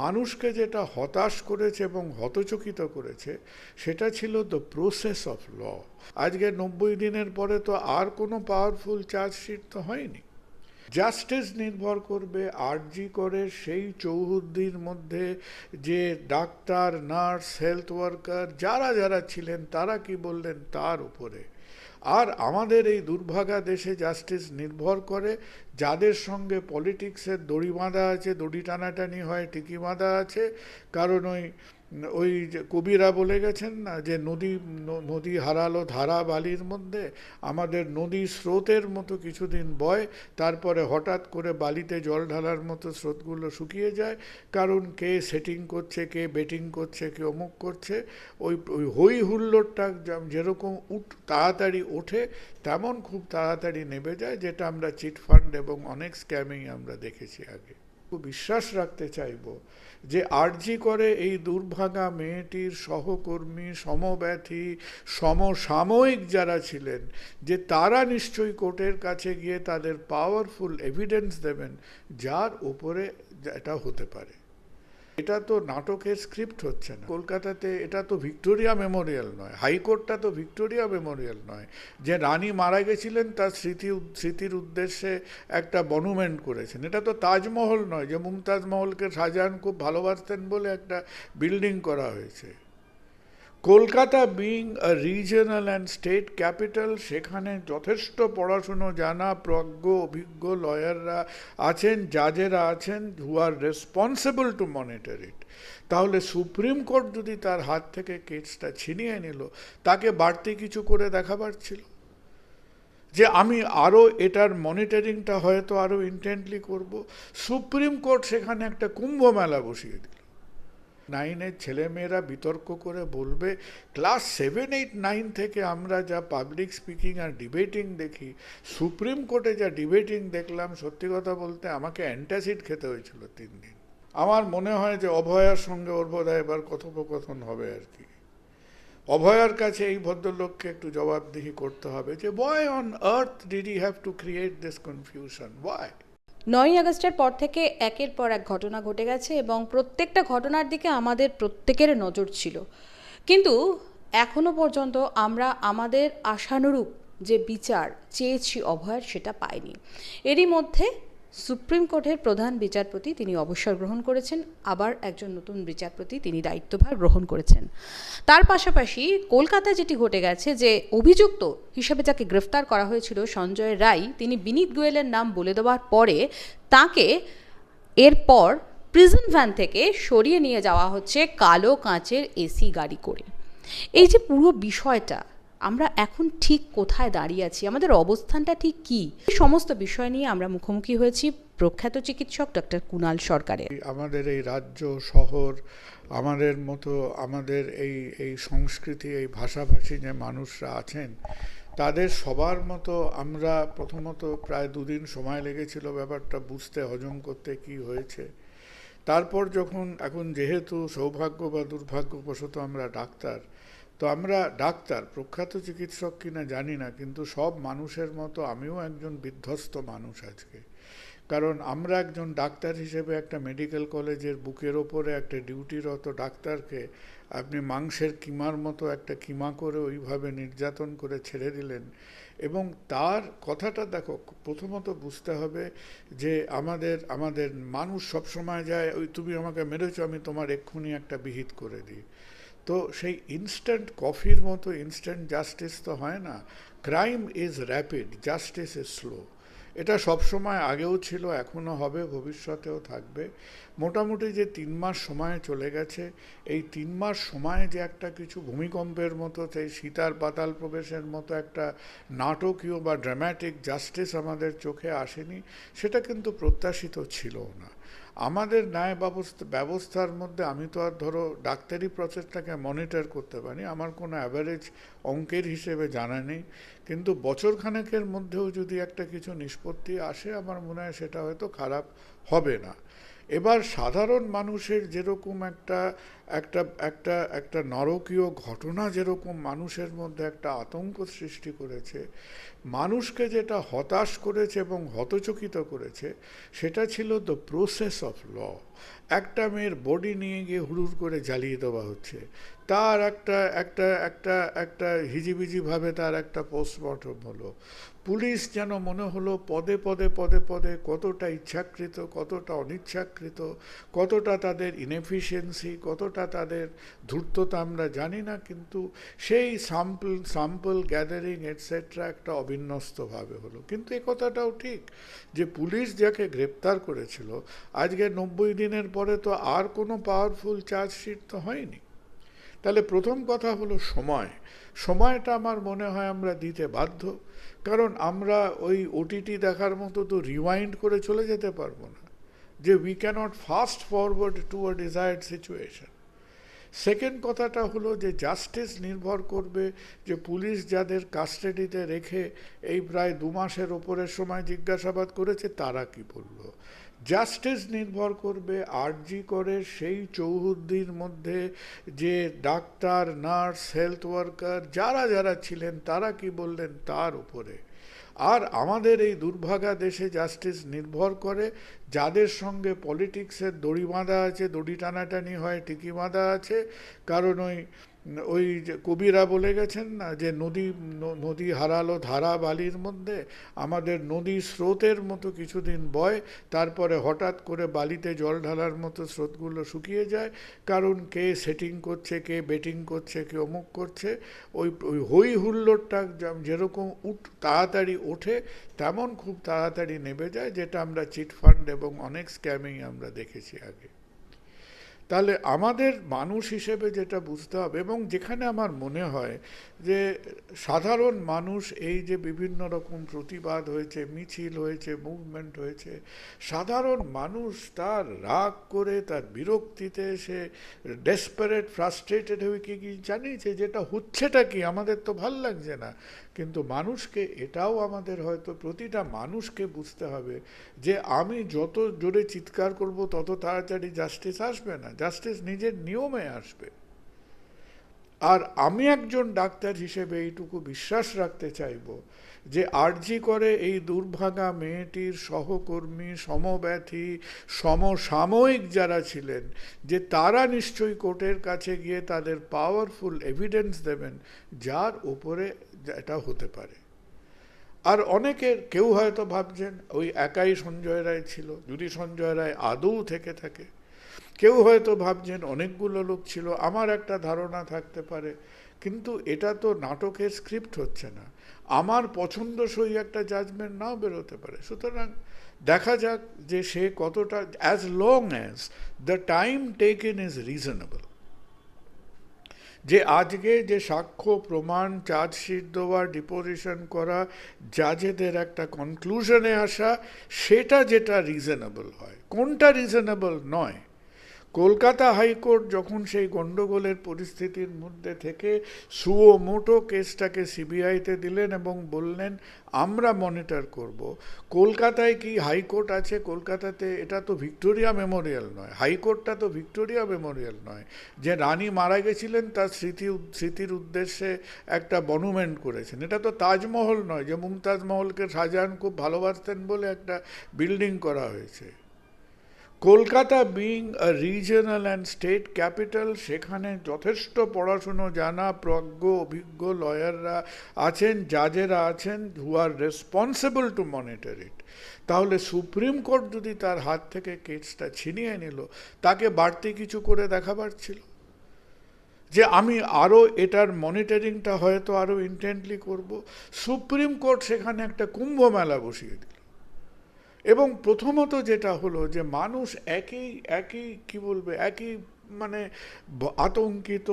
মানুষকে যেটা হতাশ করেছে এবং হতচকিত করেছে, সেটা ছিল দ্য প্রসেস অফ ল আজকে নব্বই দিনের পরে তো আর কোনো পাওয়ারফুল চার্জশিট তো হয়নি। জাস্টিস নির্ভর করবে, আরজি করে সেই চৌহদ্দির মধ্যে যে ডাক্তার, নার্স হেলথ ওয়ার্কার যারা যারা ছিলেন, তারা কি বললেন? তার উপরে। আর আমাদের এই দুর্ভাগা দেশে জাস্টিস নির্ভর করে যাদের সঙ্গে পলিটিক্সের দড়ি বাঁধা আছে, দড়ি টানাটানি হয় টিকি বাঁধা আছে, কারণ ওই ওই যে কবিরা বলে গেছেন না যে নদী নদী হারালো ধারা বালির মধ্যে, আমাদের নদী স্রোতের মতো কিছুদিন বয়, তারপরে হঠাৎ করে বালিতে জল ঢালার মতো স্রোতগুলো শুকিয়ে যায়, কারণ কে সেটিং করছে, কে বেটিং করছে, কে অমুক করছে, ওই ওই হই হুল্লোড়টা যেম- যেরকম উঠ, তাড়াতাড়ি ওঠে, তেমন খুব তাড়াতাড়ি নেমে যায়, যেটা আমরা চিটফান্ড এবং অনেক স্ক্যামিং আমরা দেখেছি আগে। বিশ্বাস রাখতে চাইব যে আর্জি করে এই দুর্ভাগা মেয়েটির সহকর্মী, সমব্যথী, সমসাময়িক যারা ছিলেন, যে তারা নিশ্চয়ই কোর্টের কাছে গিয়ে তাদের পাওয়ারফুল এভিডেন্স দেবেন, যার উপরে এটা হতে পারে। এটা তো নাটকের স্ক্রিপ্ট হচ্ছে না। কলকাতাতে এটা তো ভিক্টোরিয়া মেমোরিয়াল নয়, হাইকোর্টটা তো ভিক্টোরিয়া মেমোরিয়াল নয়। যে রানী মারা গেছিলেন, তার স্মৃতি স্মৃতির উদ্দেশ্যে একটা মনুমেন্ট করেছেন। এটা তো তাজমহল নয় যে, মুমতাজ মহলকে শাহজাহান খুব ভালোবাসতেন বলে একটা বিল্ডিং করা হয়েছে। Kolkata being a regional and state capital সেখানে যথেষ্ট পড়াশুনো জানা, প্রজ্ঞ, অভিজ্ঞ লয়াররা আছেন জাজেরা আছেন who are responsible to monitor it তাহলে সুপ্রিম কোর্ট যদি তার হাত থেকে কেসটা ছিনিয়ে নিল, তাকে বাড়তি কিছু করে দেখাবার ছিল? যে আমি আরও এটার মনিটরিংটা হয়তো আরও ইন্টেন্টলি করব। সুপ্রিম কোর্ট সেখানে একটা কুম্ভ মেলা বসিয়ে দিল। নাইনের ছেলেমেয়েরা বিতর্ক করে বলবে, ক্লাস সেভেন, এইট, নাইন থেকে আমরা যা পাবলিক স্পিকিং আর ডিবেটিং দেখি, সুপ্রিম কোর্টে যা ডিবেটিং দেখলাম, সত্যি কথা বলতে আমাকে অ্যান্টাসিড খেতে হয়েছিল তিন দিন। আমার মনে হয় যে অভয়ার সঙ্গে ওর এবার কথোপকথন হবে আর কি। অভয়ার কাছে এই ভদ্রলোককে একটু জবাবদিহি করতে হবে যে why on earth did you have to create this confusion why নয়ই আগস্টের পর থেকে একের পর এক ঘটনা ঘটে গেছে এবং প্রত্যেকটা ঘটনার দিকে আমাদের প্রত্যেকের নজর ছিল। কিন্তু এখনও পর্যন্ত আমরা আমাদের আশানুরূপ যে বিচার চেয়েছি অভয়ের সেটা পাইনি। এরই মধ্যে সুপ্রিম কোর্টের প্রধান বিচারপতি তিনি অবসর গ্রহণ করেছেন, আবার একজন নতুন বিচারপতি তিনি দায়িত্বভার গ্রহণ করেছেন। তার পাশাপাশি কলকাতায় যেটি ঘটে গেছে যে অভিযুক্ত হিসেবে যাকে গ্রেফতার করা হয়েছিল সঞ্জয় রায়, তিনি বিনীত গোয়েলের নাম বলে দেওয়ার পরে তাকে এরপর প্রিজন ভ্যান থেকে সরিয়ে নিয়ে যাওয়া হচ্ছে কালো কাঁচের এসি গাড়ি করে। এই যে পুরো বিষয়টা আমরা এখন ঠিক কোথায় দাঁড়িয়ে আছি? আমাদের অবস্থানটা ঠিক কী? সমস্ত বিষয় নিয়ে আমরা মুখোমুখি হয়েছি প্রখ্যাত চিকিৎসক ডক্টর কুণাল সরকারের। আমাদের এই রাজ্য, শহর, আমাদের মতো, আমাদের এই এই সংস্কৃতি, এই ভাষাভাষী যে মানুষরা আছেন, তাদের সবার মতো আমরা প্রথমত প্রায় দুদিন সময় লেগেছিল ব্যাপারটা বুঝতে, হজম করতে কি হয়েছে। তারপর যখন, এখন যেহেতু সৌভাগ্য বা দুর্ভাগ্যবশত আমরা ডাক্তার তো আমরা ডাক্তার, প্রখ্যাত চিকিৎসক কিনা জানি না, কিন্তু সব মানুষের মতো আমিও একজন বিধ্বস্ত মানুষ আজকে। কারণ আমরা একজন ডাক্তার হিসেবে একটা মেডিকেল কলেজের বুকের ওপরে একটা ডিউটিরত ডাক্তারকে আপনি মাংসের কিমার মতো একটা কিমা করে ওইভাবে নির্যাতন করে ছেড়ে দিলেন। এবং তার কথাটা দেখো, প্রথমত বুঝতে হবে যে আমাদের আমাদের মানুষ সবসময় যায়, ওই তুমি আমাকে মেরেছো, আমি তোমার এক্ষুনি একটা বিহিত করে দিই। তো সেই ইনস্ট্যান্ট কফির মতো ইনস্ট্যান্ট জাস্টিস তো হয় না। Crime is rapid justice is slow এটা সবসময় আগেও ছিল, এখনও হবে, ভবিষ্যতেও থাকবে। মোটামুটি যে তিন মাস সময় চলে গেছে, এই তিন মাস সময়ে যে একটা কিছু ভূমিকম্পের মতো, সেই সীতার পাতাল প্রবেশের মতো একটা নাটকীয় বা ড্রামাটিক জাস্টিস আমাদের চোখে আসেনি, সেটা কিন্তু প্রত্যাশিত ছিল না। আমাদের ন্যায় ব্যবস্থা, ব্যবস্থার মধ্যে আমি তো আর ধরো ডাক্তারি প্রসেসটাকে মনিটর করতে পারি, আমার কোনো অ্যাভারেজ অঙ্কের হিসেবে জানা নেই। কিন্তু বছরখানেকের মধ্যেও যদি একটা কিছু নিষ্পত্তি আসে, আমার মনে হয় সেটা হয়তো খারাপ হবে না। এবার সাধারণ মানুষের যেরকম একটা একটা একটা একটা নরকীয় ঘটনা যেরকম মানুষের মধ্যে একটা আতঙ্ক সৃষ্টি করেছে, মানুষকে যেটা হতাশ করেছে এবং হতচকিত করেছে, সেটা ছিল দ্য প্রসেস অফ ল একটা মেয়ের বডি নিয়ে গিয়ে হুড়ুর করে জ্বালিয়ে দেওয়া হচ্ছে। তার একটা একটা একটা একটা হিজিবিজিভাবে তার একটা পোস্টমর্টম হলো। পুলিশ যেন মনে হলো পদে পদে পদে পদে কতটা ইচ্ছাকৃত, কতটা অনিচ্ছাকৃত, কতটা তাদের ইনএফিসিয়েন্সি কতটা তাদের ধূর্ততা আমরা জানি না, কিন্তু সেই সাম্পল সাম্পল গ্যাদারিং এটসেট্রা একটা অবিন্যস্তভাবে হলো। কিন্তু এ কথাটাও ঠিক যে পুলিশ যাকে গ্রেপ্তার করেছিল, আজকে নব্বই দিনের পরে তো আর কোনো পাওয়ারফুল চার্জশিট তো হয়নি। তাহলে প্রথম কথা হলো সময়। সময়টা আমার মনে হয় আমরা দিতে বাধ্য। কারণ আমরা ওই ওটিটি দেখার মতো তো রিওয়াইন্ড করে চলে যেতে পারব না। যে we cannot fast forward to a desired situation second কথাটা হলো যে জাস্টিস নির্ভর করবে যে পুলিশ যাদের কাস্টাডিতে রেখে এই প্রায় দু মাসের ওপরের সময় জিজ্ঞাসাবাদ করেছে, তারা কি বলল? জাস্টিস নির্ভর করবে, আরজি করে সেই চৌহদ্দির মধ্যে যে ডাক্তার, নার্স, হেলথ ওয়ার্কার যারা যারা ছিলেন তারা কি বললেন? তার উপরে। আর আমাদের এই দুর্ভাগা দেশে জাস্টিস নির্ভর করে, যাদের সঙ্গে পলিটিক্সের দড়ি বাঁধা আছে, দড়ি টানাটানি হয়, টিকি বাঁধা আছে, কারণ ওই ওই যে কবিরা বলে গেছেন না, যে নদী নদী হারালো ধারা বালির মধ্যে, আমাদের নদী স্রোতের মতো কিছুদিন বয়, তারপরে হঠাৎ করে বালিতে জল ঢালার মতো স্রোতগুলো শুকিয়ে যায়, কারণ কে সেটিং করছে, কে বেটিং করছে, কে অমুক করছে, ওই ওই হই হুল্লোড়টা যেম- যেরকম উঠ, তাড়াতাড়ি ওঠে, তেমন খুব তাড়াতাড়ি নেমে যায়, যেটা আমরা চিটফান্ড এবং অনেক স্ক্যামিং আমরা দেখেছি আগে। তাহলে আমাদের মানুষ হিসেবে যেটা বুঝতে হবে, এবং যেখানে আমার মনে হয় যে সাধারণ মানুষ এই যে বিভিন্ন রকম প্রতিবাদ হয়েছে, মিছিল হয়েছে মুভমেন্ট হয়েছে, সাধারণ মানুষ তার রাগ করে, তার বিরক্তিতে সে ডেসপারেট ফ্রাস্ট্রেটেড হয়ে কি কি জানিয়েছে? যেটা হচ্ছেটা কি? আমাদের তো ভালো লাগছে না। কিন্তু মানুষকে এটাও আমাদের হয়তো প্রতিটা মানুষকে বুঝতে হবে যে আমি যত জোরে চিৎকার করব, তত তাড়াতাড়ি জাস্টিস আসবে না। জাস্টিস নিজের নিয়মে আসবে। আর আমি একজন ডাক্তার হিসেবে এইটুকু বিশ্বাস রাখতে চাইব যে আরজি করে এই দুর্ভাগা মেয়েটির সহকর্মী, সমব্যথী, সমসাময়িক যারা ছিলেন, যে তারা নিশ্চয়ই কোর্টের কাছে গিয়ে তাদের পাওয়ারফুল এভিডেন্স দেবেন, যার উপরে এটা হতে পারে। আর অনেকের কেউ হয়তো ভাবছেন, ওই একাই সঞ্জয় রায় ছিল, যদি সঞ্জয় রায় আদৌ থেকে থাকে। কেউ হয়তো ভাবছেন অনেকগুলো লোক ছিল, আমার একটা ধারণা থাকতে পারে, কিন্তু এটা তো নাটকের স্ক্রিপ্ট হচ্ছে না। আমার পছন্দসই একটা জাজমেন্ট নাও বেরোতে পারে। সুতরাং দেখা যাক যে সে কতটা as long as the time taken is reasonable যে আজকে যে সাক্ষ্য, প্রমাণ চার্জশিট দেওয়া ডিপোজিশন করা জাজেদের একটা কনক্লুশনে আসা, সেটা যেটা রিজনেবল হয়। কোনটা রিজনেবল নয়? কলকাতা হাইকোর্ট যখন সেই গণ্ডগোলের পরিস্থিতির মধ্যে থেকে সুও মোটো কেসটাকে সিবিআইতে দিলেন এবং বললেন, আমরা মনিটর করব। কলকাতায় কি হাইকোর্ট আছে? কলকাতাতে এটা তো ভিক্টোরিয়া মেমোরিয়াল নয়। হাইকোর্টটা তো ভিক্টোরিয়া মেমোরিয়াল নয়। যে রানী মারা গেছিলেন, তার স্মৃতি স্মৃতির উদ্দেশ্যে একটা মনুমেন্ট করেছেন। এটা তো তাজমহল নয় যে মুমতাজ মহলকে শাহজাহান খুব ভালোবাসতেন বলে একটা বিল্ডিং করা হয়েছে। Kolkata being a regional and state capital সেখানে যথেষ্ট পড়াশুনো, জানা, প্রজ্ঞ, অভিজ্ঞ লয়াররা আছেন জাজেরা আছেন who are responsible to monitor it তাহলে সুপ্রিম কোর্ট যদি তার হাত থেকে কেসটা ছিনিয়ে নিল, তাকে বাড়তি কিছু করে দেখাবার ছিল? যে আমি আরও এটার মনিটরিংটা হয়তো আরও ইন্টেন্টলি করব। সুপ্রিম কোর্ট সেখানে একটা কুম্ভ মেলা বসিয়ে দিল। এবং প্রথমত যেটা হলো যে মানুষ একই একই কি বলবে, একই মানে আতঙ্কিত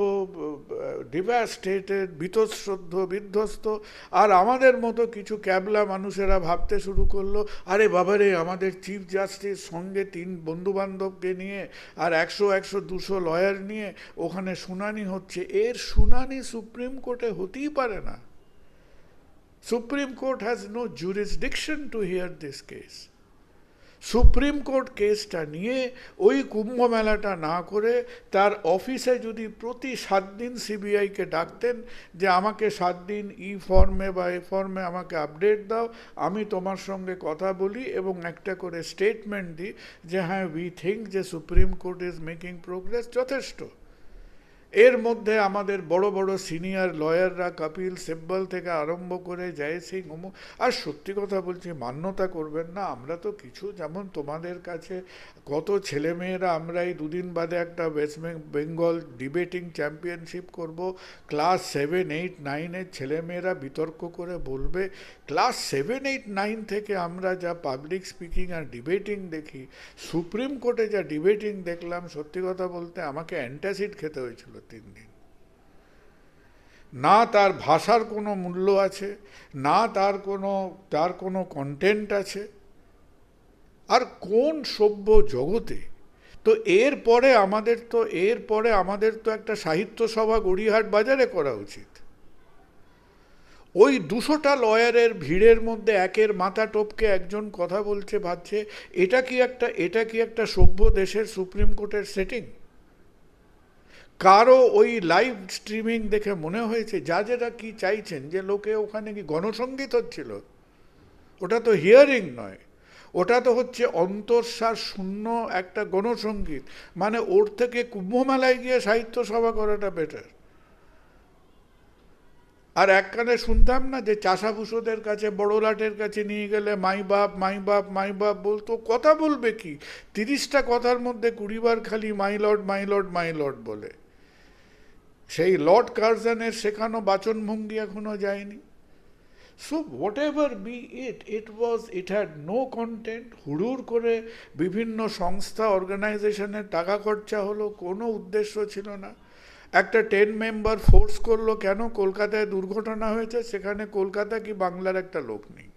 ডিভাস্টেটেড বীতশ্রদ্ধ বিধ্বস্ত। আর আমাদের মতো কিছু ক্যাবলা মানুষেরা ভাবতে শুরু করল, আরে বাবারে, আমাদের চিফ জাস্টিস সঙ্গে তিন বন্ধুবান্ধবকে নিয়ে আর একশো একশো, দুশো লয়ার নিয়ে ওখানে শুনানি হচ্ছে। এর শুনানি সুপ্রিম কোর্টে হতেই পারে না। Supreme court has no jurisdiction to hear this case supreme court কেসটা নিয়ে ওই কুম্ভমেলাটা না করে তার অফিসে যদি প্রতি সাত দিন সিবিআইকে ডাকতেন যে আমাকে সাত দিন ই ফর্মে বা এ ফর্মে আমাকে আপডেট দাও, আমি তোমার সঙ্গে কথা বলি এবং একটা করে স্টেটমেন্ট দিই যে হ্যাঁ উই থিঙ্ক যে supreme court is making progress যথেষ্ট। এর মধ্যে আমাদের বড় বড় সিনিয়র লয়াররা কপিল সিব্বল থেকে আরম্ভ করে জয় সিং অমুক আর সত্যি কথা বলছি, মান্যতা করবেন না, আমরা তো কিছু, যেমন তোমাদের কাছে কত ছেলেমেয়েরা আমরা এই দুদিন বাদে একটা ওয়েস্ট বেঙ্গল ডিবেটিং চ্যাম্পিয়নশিপ করব। ক্লাস সেভেন, এইট নাইনের ছেলেমেয়েরা বিতর্ক করে বলবে, ক্লাস সেভেন, এইট, নাইন থেকে আমরা যা পাবলিক স্পিকিং আর ডিবেটিং দেখি, সুপ্রিম কোর্টে যা ডিবেটিং দেখলাম, সত্যি কথা বলতে আমাকে অ্যান্টাসিড খেতে হয়েছিল তিন দিন। না তার ভাষার কোনো মূল্য আছে, না তার কোনো তার কোনো কন্টেন্ট আছে। আর কোন সভ্য জগতে? তো এর পরে আমাদের তো, এর পরে আমাদের তো একটা সাহিত্য সভা গড়িয়াহাট বাজারে করা উচিত। ওই দুশোটা লয়ারের ভিড়ের মধ্যে একের মাথা টপকে একজন কথা বলছে, ভাবছে, এটা কি একটা, এটা কি একটা সভ্য দেশের সুপ্রিম কোর্টের সেটিং কারও ওই লাইভ স্ট্রিমিং দেখে মনে হয়েছে, যা যেটা কি চাইছেন, যে লোকে ওখানে কি গণসঙ্গীত হচ্ছিল? ওটা তো হিয়ারিং নয়। ওটা তো হচ্ছে অন্তঃশ্বাস শূন্য একটা গণসঙ্গীত মানে ওর থেকে কুম্ভমেলায় গিয়ে সাহিত্য সভা করাটা বেটার আর এক একখানে শুনতাম না যে চাষাভুষোদের কাছে বড় লাটের কাছে নিয়ে গেলে মাই বাপ মাই বাপ মাই বাপ বলতো, কথা বলবে কি? তিরিশটা কথার মধ্যে কুড়িবার খালি my lord my lord my lord বলে। সেই লর্ড কার্জনের শেখানো বাচনভঙ্গি এখনও যায়নি। So whatever be it it was it had no content হুড়ুর করে বিভিন্ন সংস্থা অর্গানাইজেশনের টাকা খরচা হলো, কোনো উদ্দেশ্য ছিল না। একটা টেন মেম্বার ফোর্স করল, কেন কলকাতায় দুর্ঘটনা হয়েছে? সেখানে কলকাতা কি বাংলার একটা লোক নেই?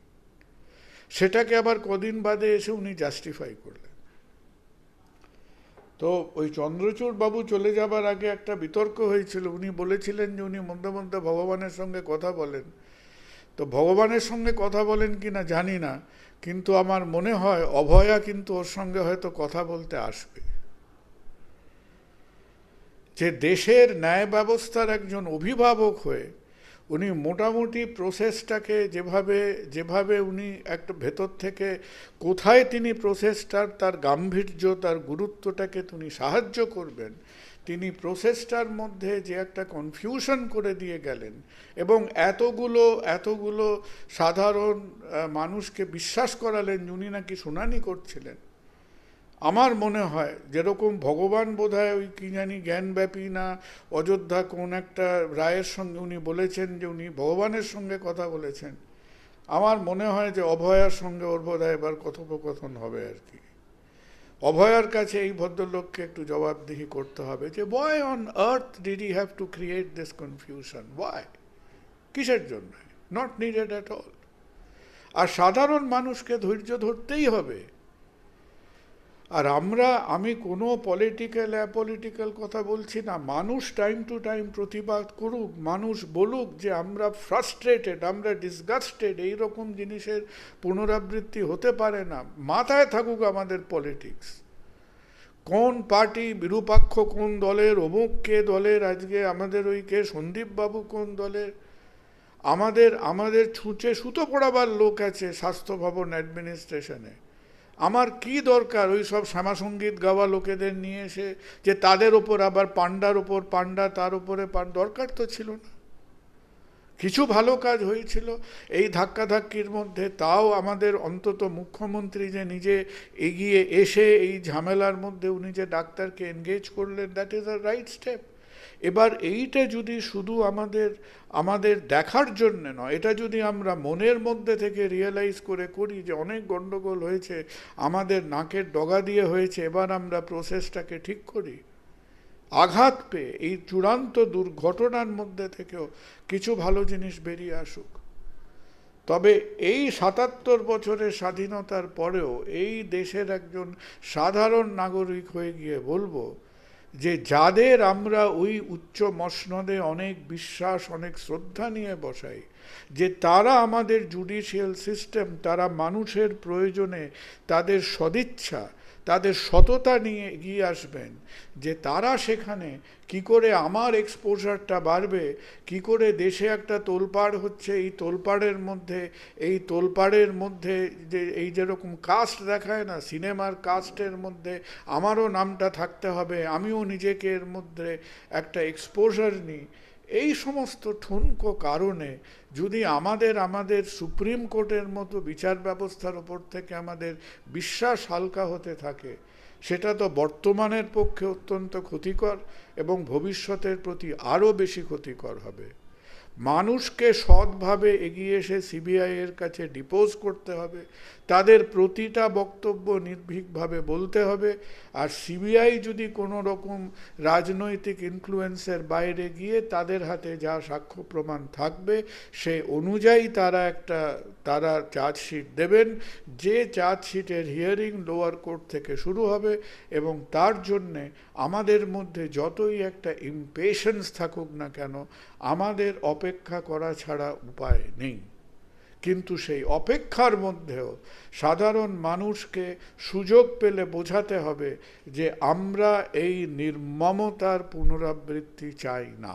সেটাকে আবার কদিন বাদে এসে উনি জাস্টিফাই করলেন। তো ওই চন্দ্রচূড় বাবু চলে যাবার আগে একটা বিতর্ক হয়েছিল। উনি বলেছিলেন যে উনি মধ্যে মধ্যে ভগবানের সঙ্গে কথা বলেন। তো ভগবানের সঙ্গে কথা বলেন কি না জানি না, কিন্তু আমার মনে হয় অভয়া কিন্তু ওর সঙ্গে হয়তো কথা বলতে আসবে। যে দেশের ন্যায় ব্যবস্থার একজন অভিভাবক হয়ে উনি মোটামুটি প্রসেসটাকে যেভাবে যেভাবে উনি একটা ভেতর থেকে কোথায় তিনি প্রসেসটার তার গাম্ভীর্য, তার গুরুত্বটাকে তিনি সাহায্য করবেন, তিনি প্রসেসটার মধ্যে যে একটা কনফিউশন করে দিয়ে গেলেন এবং এতগুলো এতগুলো সাধারণ মানুষকে বিশ্বাস করালেন উনি নাকি শুনানি করছিলেন। আমার মনে হয়, যেরকম ভগবান বোধহয় ওই কী জানি জ্ঞানব্যাপী না, অযোধ্যা কোন একটা রায়ের সঙ্গে উনি বলেছেন যে উনি ভগবানের সঙ্গে কথা বলেছেন, আমার মনে হয় যে অভয়ার সঙ্গে ওর বোধহয় এবার কথোপকথন হবে আর কি। অভয়ার কাছে এই ভদ্রলোককে একটু জবাবদিহি করতে হবে যে why on earth did you have to create this confusion why কিসের জন্য? নট নিডেড অ্যাট অল আর সাধারণ মানুষকে ধৈর্য ধরতেই হবে। আর আমরা, আমি কোনো পলিটিক্যাল অ্যাপলিটিক্যাল কথা বলছি না। মানুষ টাইম টু টাইম প্রতিবাদ করুক, মানুষ বলুক যে আমরা ফ্রাস্ট্রেটেড আমরা ডিসগাস্টেড এইরকম জিনিসের পুনরাবৃত্তি হতে পারে না। মাথায় থাকুক আমাদের পলিটিক্স কোন পার্টি বিরূপাক্ষ কোন দলের, অমুক কে দলের, আজকে আমাদের ওই কে সন্দীপবাবু কোন দলের? আমাদের আমাদের ছুঁচে সুতো পড়াবার লোক আছে স্বাস্থ্য ভবন অ্যাডমিনিস্ট্রেশনে আমার কি দরকার? ওই সব শ্যামাসঙ্গীত গাওয়া লোকেদের নিয়ে এসে যে তাদের ওপর আবার পান্ডার ওপর পান্ডা তার পান, দরকার তো ছিল না। কিছু ভালো কাজ হয়েছিল। এই ধাক্কাধাক্কির মধ্যে তাও আমাদের অন্তত মুখ্যমন্ত্রী যে নিজে এগিয়ে এসে এই ঝামেলার মধ্যে উনি যে ডাক্তারকে এনগেজ করলেন that is a right step এবার এইটা যদি শুধু আমাদের আমাদের দেখার জন্য নয়, এটা যদি আমরা মনের মধ্যে থেকে রিয়েলাইজ করে করি যে অনেক গণ্ডগোল হয়েছে, আমাদের নাকের ডগা দিয়ে হয়েছে, এবার আমরা প্রসেসটাকে ঠিক করি। আঘাত পেয়ে এই চূড়ান্ত দুর্ঘটনার মধ্যে থেকেও কিছু ভালো জিনিস বেরিয়ে আসুক। তবে এই সাতাত্তর বছরের স্বাধীনতার পরেও এই দেশের একজন সাধারণ নাগরিক হয়ে গিয়ে বলব যে যাদের আমরা ওই উচ্চ মসনদে অনেক বিশ্বাস অনেক শ্রদ্ধা নিয়ে বসাই যে তারা আমাদের জুডিশিয়াল সিস্টেম তারা মানুষের প্রয়োজনে তাদের সদিচ্ছা, তাদের সততা নিয়ে এগিয়ে আসবেন। যে তারা সেখানে কি করে আমার এক্সপোজারটা বাড়বে, কি করে দেশে একটা তোলপাড় হচ্ছে, এই তোলপাড়ের মধ্যে, এই তোলপাড়ের মধ্যে যে এই যেরকম কাস্ট দেখায় না সিনেমার কাস্টের মধ্যে আমারও নামটা থাকতে হবে, আমিও নিজেকে এর মধ্যে একটা এক্সপোজার নিই। এই সমস্ত ঠুনকো কারণে যদি আমাদের আমাদের সুপ্রিম কোর্টের মতো বিচার ব্যবস্থার ওপর থেকে আমাদের বিশ্বাস হালকা হতে থাকে, সেটা তো বর্তমানের পক্ষে অত্যন্ত ক্ষতিকর এবং ভবিষ্যতের প্রতি আরও বেশি ক্ষতিকর হবে। মানুষকে সৎভাবে এগিয়ে এসে সিবিআইয়ের কাছে ডিপোজ করতে হবে তাদের প্রতিটা বক্তব্য নির্ভীকভাবে বলতে হবে। আর সিবিআই যদি কোনো রকম রাজনৈতিক ইনফ্লুয়েন্সের বাইরে গিয়ে তাদের হাতে যা সাক্ষ্য প্রমাণ থাকবে, সে অনুযায়ী তারা একটা, তারা চার্জশিট দেবেন। যে চার্জশিটের হিয়ারিং লোয়ার কোর্ট থেকে শুরু হবে এবং তার জন্যে আমাদের মধ্যে যতই একটা ইমপেশেন্স থাকুক না কেন, আমাদের অপেক্ষা করা ছাড়া উপায় নেই। কিন্তু সেই অপেক্ষার মধ্যেও সাধারণ মানুষকে সুযোগ পেলে বোঝাতে হবে যে আমরা এই নির্মমতার পুনরাবৃত্তি চাই না।